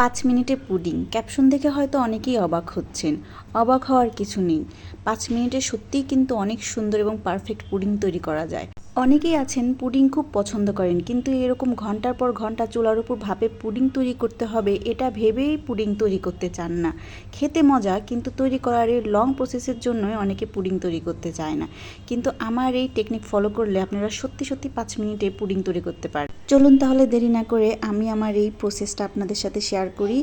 পাঁচ মিনিটে pudding. Caption দেখে হয়তো অনেকেই অবাক হচ্ছেন। অবাক হওয়ার কিছু নেই। পাঁচ মিনিটে সত্যিই কিন্তু অনেক সুন্দর এবং পারফেক্ট পুডিং তৈরি করা যায়। অনেকেই আছেন পুডিং খুব পছন্দ করেন, কিন্তু এরকম ঘণ্টার পর ঘণ্টা চুলার উপর ভাবে পুডিং তৈরি করতে হবে, এটা ভেবেই পুডিং তৈরি করতে চান না। খেতে মজা, কিন্তু তৈরি করার এই লং প্রসেসের জন্যই অনেকে পুডিং তৈরি করতে চায় না। কিন্তু আমার এই টেকনিক ফলো করলে আপনারা সত্যি সত্যি পাঁচ মিনিটে পুডিং তৈরি করতে পারেন চলুন তাহলে দেরি না করে আমি আমার এই প্রসেসটা আপনাদের সাথে শেয়ার করি।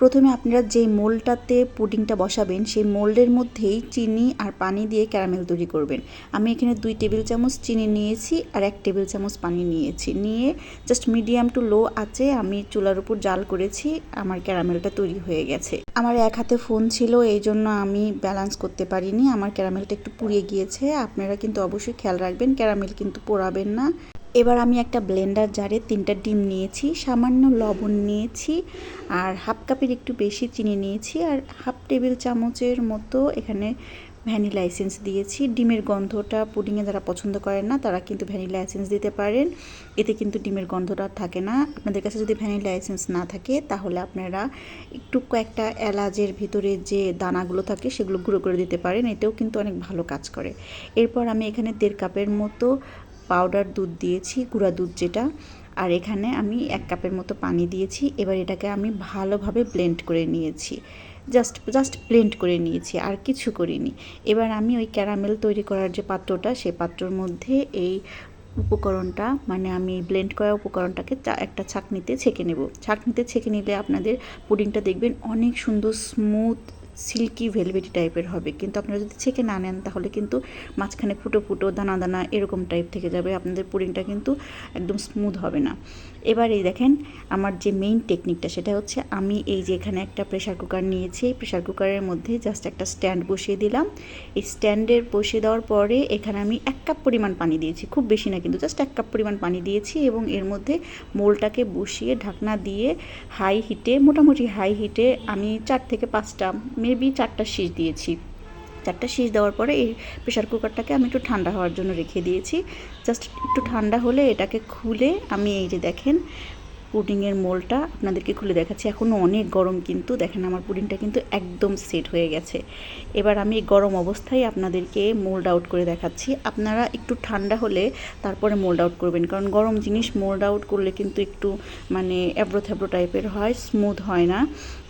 প্রথমে আপনারা যে মোল্ডটাতে পুডিংটা বসাবেন, সেই মোল্ডের মধ্যেই চিনি আর পানি দিয়ে ক্যারামেল তৈরি করবেন। আমি এখানে দুই টেবিল চামচ চিনি নিয়েছি আর এক টেবিল চামচ পানি নিয়েছি। নিয়ে জাস্ট মিডিয়াম টু লো আছে আমি চুলার উপর জাল করেছি, আমার ক্যারামেলটা তৈরি হয়ে গেছে। আমার এক হাতে ফোন ছিল, এই জন্য আমি ব্যালেন্স করতে পারিনি। আমার ক্যারামেলটা একটু পুড়িয়ে গিয়েছে। আপনারা কিন্তু অবশ্যই খেয়াল রাখবেন, ক্যারামেল কিন্তু পোড়াবেন না। এবার আমি একটা ব্লেন্ডার জারে তিনটা ডিম নিয়েছি, সামান্য লবণ নিয়েছি আর হাফ কাপের একটু বেশি চিনি নিয়েছি আর হাফ টেবিল চামচের মতো এখানে ভ্যানিলা এসেন্স দিয়েছি। ডিমের গন্ধটা পুডিংয়ে যারা পছন্দ করেন না, তারা কিন্তু ভ্যানিলা এসেন্স দিতে পারেন। এতে কিন্তু ডিমের গন্ধটা থাকে না। আপনাদের কাছে যদি ভ্যানিলা এসেন্স না থাকে, তাহলে আপনারা একটু কয়েকটা এলাচের ভিতরে যে দানাগুলো থাকে, সেগুলো গুঁড়ো করে দিতে পারেন। এতেও কিন্তু অনেক ভালো কাজ করে। এরপর আমি এখানে দেড় কাপের মতো পাউডার দুধ দিয়েছি, গুঁড়া দুধ যেটা। আর এখানে আমি এক কাপের মতো পানি দিয়েছি। এবার এটাকে আমি ভালোভাবে ব্লেন্ড করে নিয়েছি। জাস্ট জাস্ট ব্লেন্ড করে নিয়েছি, আর কিছু করিনি। এবার আমি ওই ক্যারামেল তৈরি করার যে পাত্রটা সেই পাত্রর মধ্যে এই উপকরণটা মানে আমি ব্লেন্ড করা উপকরণটাকে একটা ছাঁকনিতে ছেঁকে নেব। ছাঁকনিতে ছেঁকে নিলে আপনাদের পুডিংটা দেখবেন অনেক সুন্দর স্মুথ সিল্কি ভেলভেটি টাইপের হবে। কিন্তু আপনারা যদি ছেঁকে না নেন, তাহলে কিন্তু মাঝখানে ফুটো ফুটো, দানা দানা এরকম টাইপ থেকে যাবে। আপনাদের পুডিংটা কিন্তু একদম স্মুথ হবে না। এবার এই দেখেন, আমার যে মেইন টেকনিকটা সেটা হচ্ছে আমি এই যে এখানে একটা প্রেশার কুকার নিয়েছি। প্রেশার কুকারের মধ্যে জাস্ট একটা স্ট্যান্ড বসিয়ে দিলাম। এই স্ট্যান্ডের বসিয়ে দেওয়ার পরে এখানে আমি এক কাপ পরিমাণ পানি দিয়েছি। খুব বেশি না কিন্তু জাস্ট এক কাপ পরিমাণ পানি দিয়েছি এবং এর মধ্যে মোলটাকে বসিয়ে ঢাকনা দিয়ে হাই হিটে মোটামুটি হাই হিটে আমি চার থেকে পাঁচটা মেবি চারটা শীষ দিয়েছি। চারটা শীষ দেওয়ার পরে এই প্রেশার কুকারটাকে আমি একটু ঠান্ডা হওয়ার জন্য রেখে দিয়েছি। জাস্ট একটু ঠান্ডা হলে এটাকে খুলে আমি এই যে দেখেন পুডিংয়ের মোলটা আপনাদেরকে খুলে দেখাচ্ছি। এখনও অনেক গরম কিন্তু, দেখেন আমার পুডিংটা কিন্তু একদম সেট হয়ে গেছে। এবার আমি গরম অবস্থায় আপনাদেরকে মোল্ড আউট করে দেখাচ্ছি। আপনারা একটু ঠান্ডা হলে তারপরে মোল্ড আউট করবেন। কারণ গরম জিনিস মোল্ড আউট করলে কিন্তু একটু মানে অ্যাব্রো থ্যাব্রো টাইপের হয় স্মুথ হয় না।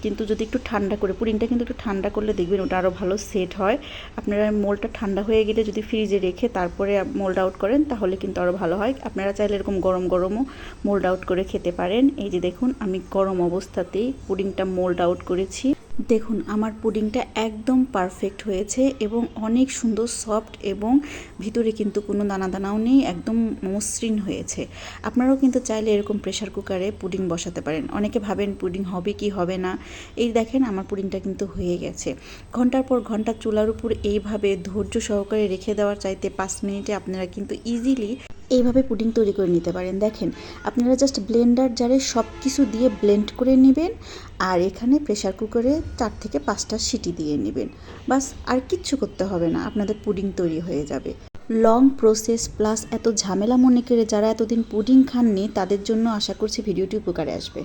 কিন্তু যদি একটু ঠান্ডা করে, পুডিংটা কিন্তু একটু ঠান্ডা করলে দেখবেন ওটা আরও ভালো সেট হয়। আপনারা মোলটা ঠান্ডা হয়ে গেলে যদি ফ্রিজে রেখে তারপরে মোল্ড আউট করেন, তাহলে কিন্তু আরও ভালো হয়। আপনারা চাইলে এরকম গরম গরমও মোল্ড আউট করে খেতে পারেন। এই যে দেখুন, আমি গরম অবস্থাতেই পুডিংটা মোল্ড আউট করেছি। দেখুন, আমার পুডিংটা একদম পারফেক্ট হয়েছে এবং অনেক সুন্দর সফট এবং ভিতরে কিন্তু কোনো দানা দানাও নেই, একদম মসৃণ হয়েছে। আপনারাও কিন্তু চাইলে এরকম প্রেশার কুকারে পুডিং বসাতে পারেন। অনেকে ভাবেন পুডিং হবে কি হবে না। এই দেখেন, আমার পুডিংটা কিন্তু হয়ে গেছে। ঘণ্টার পর ঘণ্টা চুলার উপর এইভাবে ধৈর্য সহকারে রেখে দেওয়ার চাইতে পাঁচ মিনিটে আপনারা কিন্তু ইজিলি এইভাবে পুডিং তৈরি করে নিতে পারেন। দেখেন, আপনারা জাস্ট ব্লেন্ডার জারে সব কিছু দিয়ে ব্লেন্ড করে নেবেন আর এখানে প্রেশার কুকারে চার থেকে পাঁচটা সিটি দিয়ে নেবেন। বাস, আর কিচ্ছু করতে হবে না, আপনাদের পুডিং তৈরি হয়ে যাবে। লং প্রসেস প্লাস এত ঝামেলা মনে করে যারা এতদিন পুডিং খাননি, তাদের জন্য আশা করছি ভিডিওটি উপকারে আসবে।